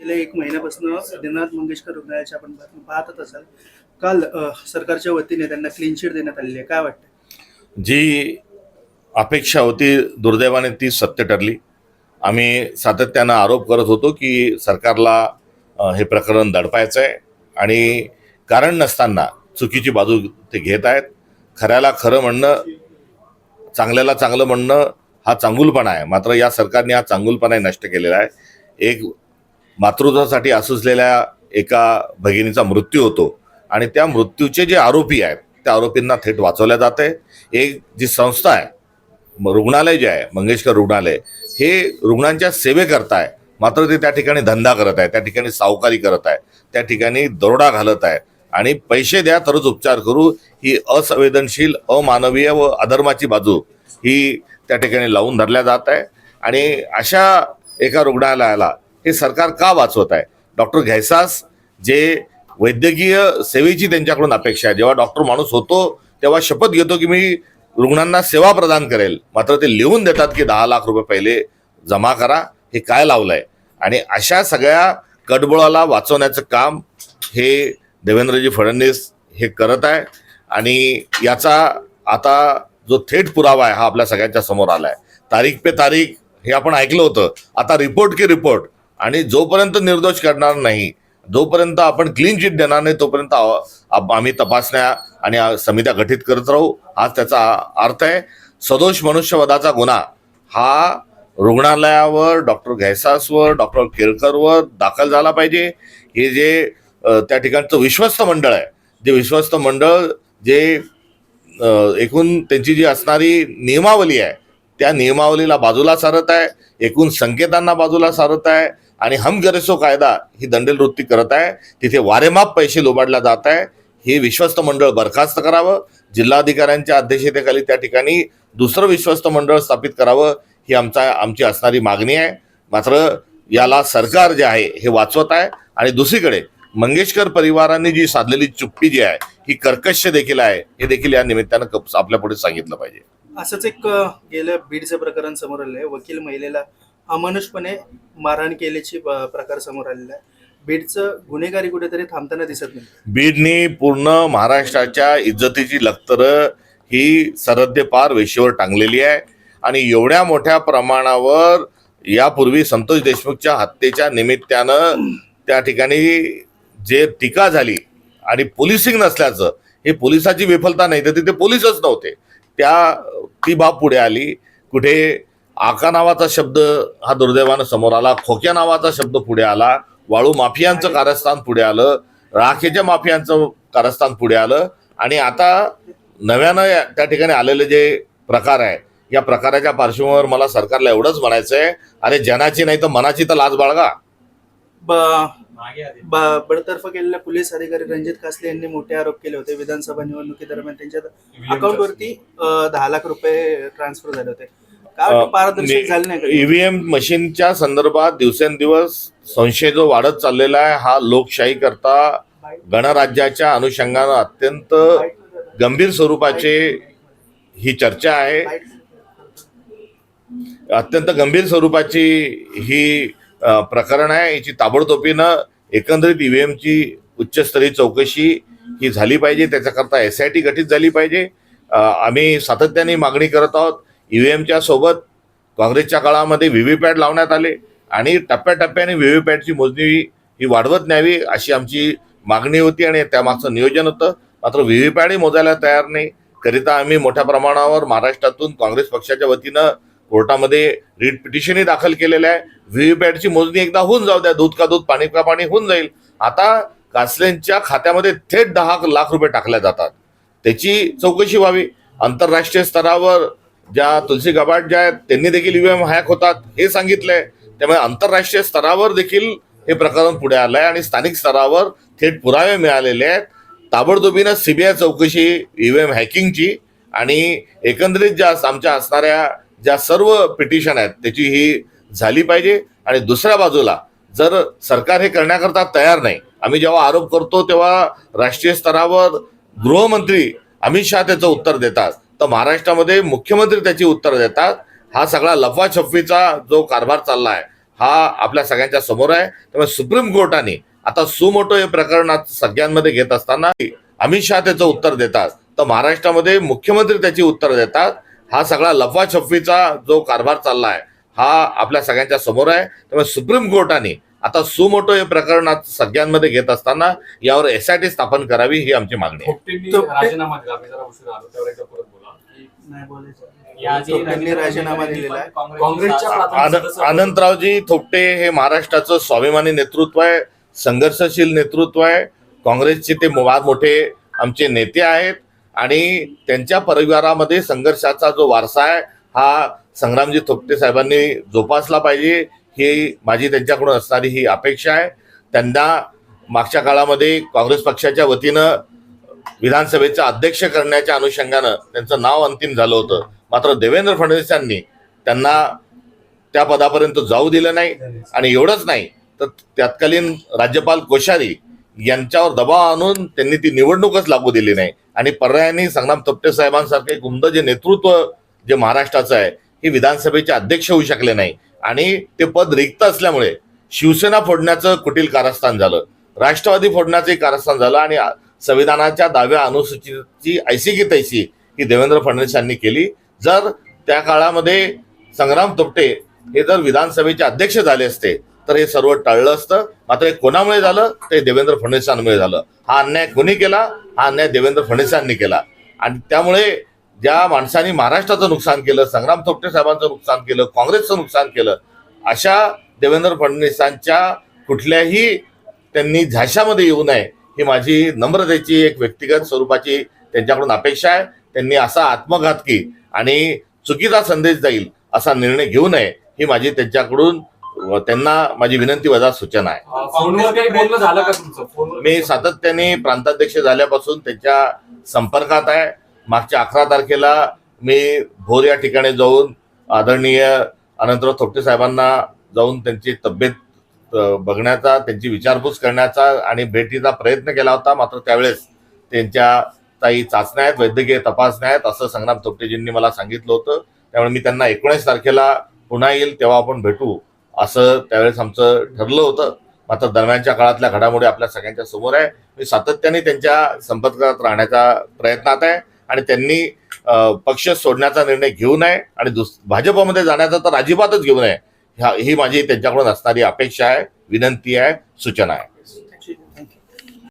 गेल्या एक महिन्यापासून दिनाथ मंगेशकर रुग्णालयाच्या आपण पाहतच असाल. काल सरकारच्या वतीने त्यांना क्लीन चिट देण्यात आलेली आहे. काय वाटतं जी अपेक्षा होती दुर्दैवाने ती सत्य ठरली. आम्ही सातत्यानं आरोप करत होतो की सरकारला हे प्रकरण दडपायचं आहे आणि कारण नसताना चुकीची बाजू ते घेत आहेत. खऱ्याला खरं म्हणणं चांगल्याला चांगलं म्हणणं हा चांगुलपणा आहे. मात्र या सरकारने हा चांगुलपणा नष्ट केलेला आहे. एक मातृत्वासाठी असूसलेल्या एका भगिनीचा मृत्यू होतो. आणि त्या मृत्यूचे जे आरोपी आहेत त्या आरोपींना थेट वाचवल्या आहे एक जी संस्था आहे रुग्णालय जे आहे मंगेशकर रुग्णालय हे रुग्णांच्या सेवेकरता आहे मात्र ते त्या ठिकाणी धंदा करत आहे त्या ठिकाणी सावकारी करत आहे त्या ठिकाणी दरोडा घालत आहे. आणि पैसे द्या तरच उपचार करू. ही असंवेदनशील अमानवीय व अधर्माची बाजू ही त्या ठिकाणी लावून धरल्या जात आहे. आणि अशा एका रुग्णालयाला हे सरकार का वाचवत आहे? डॉक्टर घैसास जे वैद्यकीय सेवेची त्यांच्याकडून अपेक्षा आहे. जेव्हा डॉक्टर माणूस होतो तेव्हा शपथ घेतो की मी रुग्णांना सेवा प्रदान करेल. मात्र ते लिहून देतात की दहा लाख रुपये पहिले जमा करा. हे काय लावलं आहे आणि अशा सगळ्या कडबोळाला वाचवण्याचं काम हे देवेंद्रजी फडणवीस हे करत आहे. आणि याचा आता जो थेट पुरावा आहे हा आपल्या सगळ्यांच्या समोर आला आहे तारीख पे तारीख हे आपण ऐकलं होतं. आता रिपोर्ट की रिपोर्ट. आणि जोपर्यंत निर्दोष करणार नाही जोपर्यंत आपण क्लीन चिट देणार नाही तोपर्यंत आम्ही तपासण्या आणि समित्या गठीत करत राहू. हाच त्याचा अर्थ आहे. सदोष मनुष्यवधाचा गुन्हा हा रुग्णालयावर डॉक्टर घैसासवर डॉक्टर केळकरवर दाखल झाला पाहिजे. हे जे त्या ठिकाणचं विश्वस्त मंडळ आहे जे विश्वस्त मंडळ जे एकूण त्यांची जी असणारी नियमावली आहे त्या नियमावलीला बाजूला सारत आहे. एकूण संकेतांना बाजूला सारत आहे. आणि हमगरेसो कायदा ही दंडेल वृत्ती करत आहे. तिथे वारेमाप पैसे लोबाडल्या जात आहे. हे विश्वस्त मंडळ बरखास्त करावं. जिल्हाधिकाऱ्यांच्या अध्यक्षतेखाली त्या ठिकाणी दुसरं विश्वस्त मंडळ स्थापित करावं ही आमचा आमची असणारी मागणी आहे. मात्र याला सरकार जे आहे हे वाचवत आहे. आणि दुसरीकडे मंगेशकर परिवारांनी जी साधलेली चुप्पी जी आहे ही कर्कश देखील आहे. हे देखील या निमित्तानं आपल्या पुढे सांगितलं पाहिजे. असंच एक गेलं बीडचं प्रकरण समोर आलंय. वकील महिलेला अमानुषपणे मारहाण केल्याची प्रकार समोर आलेला आहे. बीडचं गुन्हेगारी कुठेतरी थांबताना दिसत नाही. बीडनी पूर्ण महाराष्ट्राच्या इज्जतीची लखतर ही सरहद्दे पार वेशीवर टांगलेली आहे. आणि एवढ्या मोठ्या प्रमाणावर यापूर्वी संतोष देशमुखच्या हत्येच्या निमित्तानं त्या ठिकाणी जे टीका झाली आणि पोलिसिंग नसल्याचं हे पोलिसाची विफलता नाही तर तिथे पोलीसच नव्हते. त्या ती बाब पुढे आली. कुठे आका नावाचा शब्द हा दुर्दैवानं समोर आला. खोक्या नावाचा शब्द पुढे आला. वाळू माफियांचं कारस्थान पुढे आलं. राखेच्या माफियांचं कारस्थान पुढे आलं. आणि आता नव्यानं या- त्या ठिकाणी आलेले जे प्रकार आहे या प्रकाराच्या पार्श्वभूमीवर मला सरकारला एवढंच म्हणायचं आहे अरे जनाची नाही तर मनाची तर लाज बाळगा. बडतर्फ केलेल्या पोलीस अधिकारी रणजित कासले यांनी मोठे आरोप केले होते. विधानसभा निवडणुकीदरम्यान त्यांच्या अकाउंटवरती दहा लाख रुपये ट्रान्सफर झाले होते. पारदर्शक झाले नाही? ईव्हीएम मशीनच्या संदर्भात दिवसेंदिवस संशय जो वाढत चाललेला आहे हा लोकशाही करता गणराज्याच्या अनुषंगानं अत्यंत गंभीर स्वरूपाचे ही चर्चा आहे. अत्यंत गंभीर स्वरूपाची ही प्रकरण आहे. याची ताबडतोबीनं एकंदरीत ईव्हीएमची उच्चस्तरीय चौकशी ही झाली पाहिजे. त्याच्याकरता एस आय टी गठीत झाली पाहिजे. आम्ही सातत्याने मागणी करत आहोत. ईव्हीएमच्या सोबत काँग्रेसच्या काळामध्ये व्ही वी पॅड लावण्यात आले आणि टप्प्याटप्प्याने व्ही व्ही पॅडची मोजणी ही वाढवत न्यावी अशी आमची मागणी होती आणि त्यामागचं नियोजन होतं. मात्र व्ही व्हीव्हीपॅटही मोजायला तयार नाही. करिता आम्ही मोठ्या प्रमाणावर महाराष्ट्रातून काँग्रेस पक्षाच्या वतीनं कोर्टामध्ये रिट पिटिशनही दाखल केलेलं आहे. व्ही वी पॅडची मोजणी एकदा होऊन जाऊ द्या. दूध का दूध पाणी का पाणी होऊन जाईल. आता कासलेंच्या खात्यामध्ये थेट दहा लाख रुपये टाकल्या जातात. त्याची चौकशी व्हावी. आंतरराष्ट्रीय स्तरावर ज्या तुलसी गबाट ज्या आहेत त्यांनी देखील ईव्हीएम हॅक होतात हे सांगितलंय. त्यामुळे आंतरराष्ट्रीय स्तरावर देखील हे प्रकरण पुढे आलंय आणि स्थानिक स्तरावर थेट पुरावे मिळालेले आहेत. ताबडतोबीनं सीबीआय चौकशी ईव्हीएम हॅकिंगची आणि एकंदरीत ज्या आमच्या असणाऱ्या ज्या सर्व पिटिशन आहेत त्याची ही झाली पाहिजे. आणि दुसऱ्या बाजूला जर सरकार हे करण्याकरता तयार नाही आम्ही जेव्हा आरोप करतो तेव्हा राष्ट्रीय स्तरावर गृहमंत्री अमित शहा त्याचं उत्तर देतात. तर महाराष्ट्रामध्ये मुख्यमंत्री त्याची उत्तर देतात. हा सगळा लफाछफीचा जो कारभार चालला आहे हा आपल्या सगळ्यांच्या समोर आहे. त्यामुळे सुप्रीम कोर्टाने आता सुमोटो हे प्रकरण सगळ्यांमध्ये घेत असताना अमित शहा त्याचं उत्तर देतात. तर महाराष्ट्रामध्ये मुख्यमंत्री त्याची उत्तर देतात. हा सगळा लफाछफीचा जो कारभार चालला आहे हा आपल्या सगळ्यांच्या समोर आहे. त्यामुळे सुप्रीम कोर्टाने आता सुमोटो हे प्रकरण सगळ्यांमध्ये घेत असताना यावर एसआयटी स्थापन करावी ही आमची मागणी आहे. नाही बोलायचं. याआधी त्यांनी राजीनामा दिलेला आहे. काँग्रेसच्या प्राथमिक आन- सदस्य- अनंतरावजी थोपटे हे महाराष्ट्राचं स्वाभिमानी नेतृत्व आहे संघर्षशील नेतृत्व आहे. काँग्रेसचे ते फार मोठे आमचे नेते आहेत आणि त्यांच्या परिवारामध्ये संघर्षाचा जो वारसा आहे हा संग्रामजी थोपटे साहेबांनी जोपासला पाहिजे. ही माझी त्यांच्याकडून असणारी ही अपेक्षा आहे. त्यांना मागच्या काळामध्ये काँग्रेस पक्षाच्या वतीनं विधानसभेचं अध्यक्ष करण्याच्या अनुषंगानं त्यांचं नाव अंतिम झालं होतं. मात्र देवेंद्र फडणवीस यांनी त्यांना त्या पदापर्यंत जाऊ दिलं नाही आणि एवढंच नाही तर तत्कालीन राज्यपाल कोश्यारी यांच्यावर दबाव आणून त्यांनी ती निवडणूकच लागू दिली नाही. आणि पर्यायाने संग्राम तप्टे साहेबांसारखे गुंद जे नेतृत्व जे महाराष्ट्राचं आहे हे विधानसभेचे अध्यक्ष होऊ शकले नाही. आणि ते पद रिक्त असल्यामुळे शिवसेना फोडण्याचं कुटील कारस्थान झालं. राष्ट्रवादी फोडण्याचंही कारस्थान झालं आणि संविधानाच्या दहाव्या अनुसूचितची ऐशी की तैशी ही देवेंद्र फडणवीस यांनी केली. जर त्या काळामध्ये संग्राम तुपटे हे जर विधानसभेचे अध्यक्ष झाले असते तर हे सर्व टळलं असतं. मात्र हे कोणामुळे झालं? ते देवेंद्र फडणवीसांमुळे झालं. हा अन्याय कोणी केला? हा अन्याय देवेंद्र फडणवीसांनी केला. आणि त्यामुळे ज्या माणसांनी महाराष्ट्राचं नुकसान केलं संग्राम थोपटे साहेबांचं नुकसान केलं काँग्रेसचं नुकसान केलं अशा देवेंद्र फडणवीसांच्या कुठल्याही त्यांनी झाशामध्ये येऊ नये ही माझी नम्रतेची एक व्यक्तिगत स्वरूपाची त्यांच्याकडून अपेक्षा आहे. त्यांनी असा आत्मघातकी आणि चुकीचा संदेश जाईल असा निर्णय घेऊ नये ही माझी त्यांच्याकडून त्यांना माझी विनंती वजा सूचना आहे. मी सातत्याने प्रांताध्यक्ष झाल्यापासून त्यांच्या संपर्कात आहे. मागच्या अकरा तारखेला मी भोर या ठिकाणी जाऊन आदरणीय अनंतराव थोपटे साहेबांना जाऊन त्यांची तब्येत बघण्याचा त्यांची विचारपूस करण्याचा आणि भेटीचा प्रयत्न केला होता. मात्र त्यावेळेस त्यांच्या काही चाचण्या आहेत वैद्यकीय तपासण्या आहेत असं संग्राम तोपटेजींनी मला सांगितलं होतं. त्यामुळे मी त्यांना एकोणीस तारखेला पुन्हा येईल तेव्हा आपण भेटू असं त्यावेळेस आमचं ठरलं होतं. मात्र दरम्यानच्या काळातल्या घडामोडी आपल्या सगळ्यांच्या समोर आहे. मी सातत्याने त्यांच्या संपर्कात राहण्याचा प्रयत्नात आहे आणि त्यांनी पक्ष सोडण्याचा निर्णय घेऊ नये आणि दुस भाजपमध्ये जाण्याचा तर अजिबातच घेऊ नये. ह्या ही माझी त्यांच्याकडून असणारी अपेक्षा आहे विनंती आहे सूचना आहे.